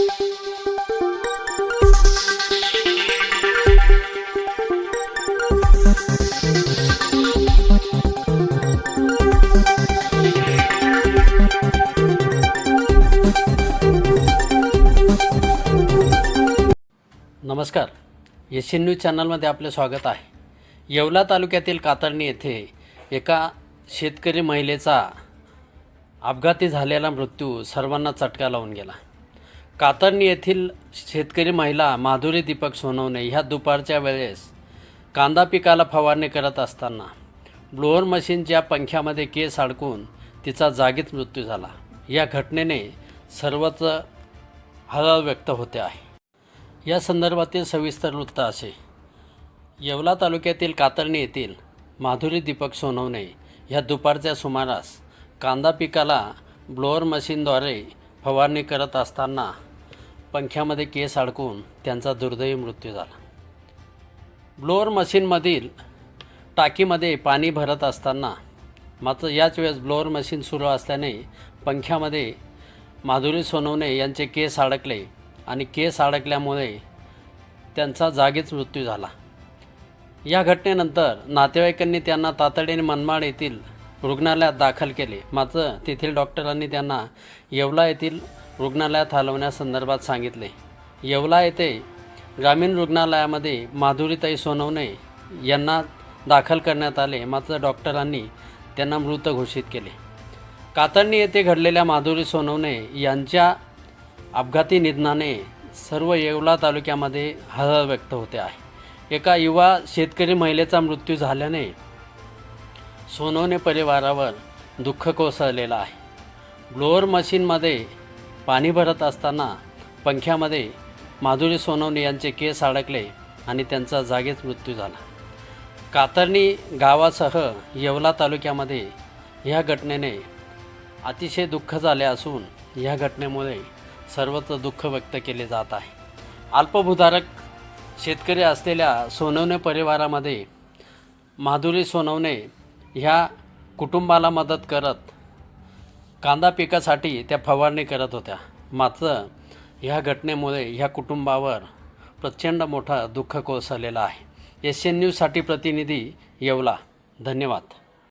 नमस्कार. S news चॅनलमध्ये आपले स्वागत आहे. येवला तालुक्यातील कातरणी येथे एका शेतकरी महिलेचा अपघाती झालेला मृत्यू सर्वांना चटका लावून गेला. कातरणी येथील शेतकरी महिला माधुरी दीपक सोनवणे ह्या दुपारच्या वेळेस कांदा पिकाला फवारणी करत असताना ब्लोअर मशीनच्या पंख्यामध्ये केस अडकून तिचा जागीच मृत्यू झाला. या घटनेने सर्वच हळहळ व्यक्त होते आहे. या संदर्भातील सविस्तर वृत्त असे. येवला तालुक्यातील कातरणी येथील माधुरी दीपक सोनवणे ह्या दुपारच्या सुमारास कांदा पिकाला ब्लोअर मशीनद्वारे फवारणी करत असताना पंख्यामध्ये केस अडकून त्यांचा दुर्दैवी मृत्यू झाला. ब्लोअर मशीनमधील टाकीमध्ये पाणी भरत असताना मात्र याच वेळेस ब्लोअर मशीन सुरू असल्याने पंख्यामध्ये माधुरी सोनवणे यांचे केस अडकले आणि केस अडकल्यामुळे त्यांचा जागीच मृत्यू झाला. या घटनेनंतर नातेवाईकांनी त्यांना तातडीने मनमाड येथील रुग्णालयात दाखल केले. मात्र तेथील डॉक्टरांनी त्यांना येवला येथील रुग्णालयात हलवण्यासंदर्भात सांगितले. येवला येथे ग्रामीण रुग्णालयामध्ये माधुरीताई सोनवणे यांना दाखल करण्यात आले मात्र डॉक्टरांनी त्यांना मृत घोषित केले. कातरणी येथे घडलेल्या माधुरी सोनवणे यांच्या अपघाती निधनाने सर्व येवला तालुक्यामध्ये हळहळ व्यक्त होते आहे. एका युवा शेतकरी महिलेचा मृत्यू झाल्याने सोनवणे परिवारावर दुःख कोसळलेलं आहे. ब्लोअर मशीनमध्ये पाणी भरत असताना पंख्यामध्ये माधुरी सोनवणे यांचे केस अडकले आणि त्यांचा जागीच मृत्यू झाला. कातरणी गावासह येवला तालुक्यामध्ये ह्या घटनेने अतिशय दुःख झाले असून ह्या घटनेमुळे सर्वत्र दुःख व्यक्त केले जात आहे. अल्पभूधारक शेतकरी असलेल्या सोनवणे परिवारामध्ये माधुरी सोनवणे ह्या कुटुंबाला मदत करत कांदा पिकासाठी त्या फवारणी करत होत्या. मात्र ह्या घटनेमुळे ह्या कुटुंबावर प्रचंड मोठा दुःख कोसळलेला आहे. एस एन न्यूजसाठी प्रतिनिधी येवला. धन्यवाद.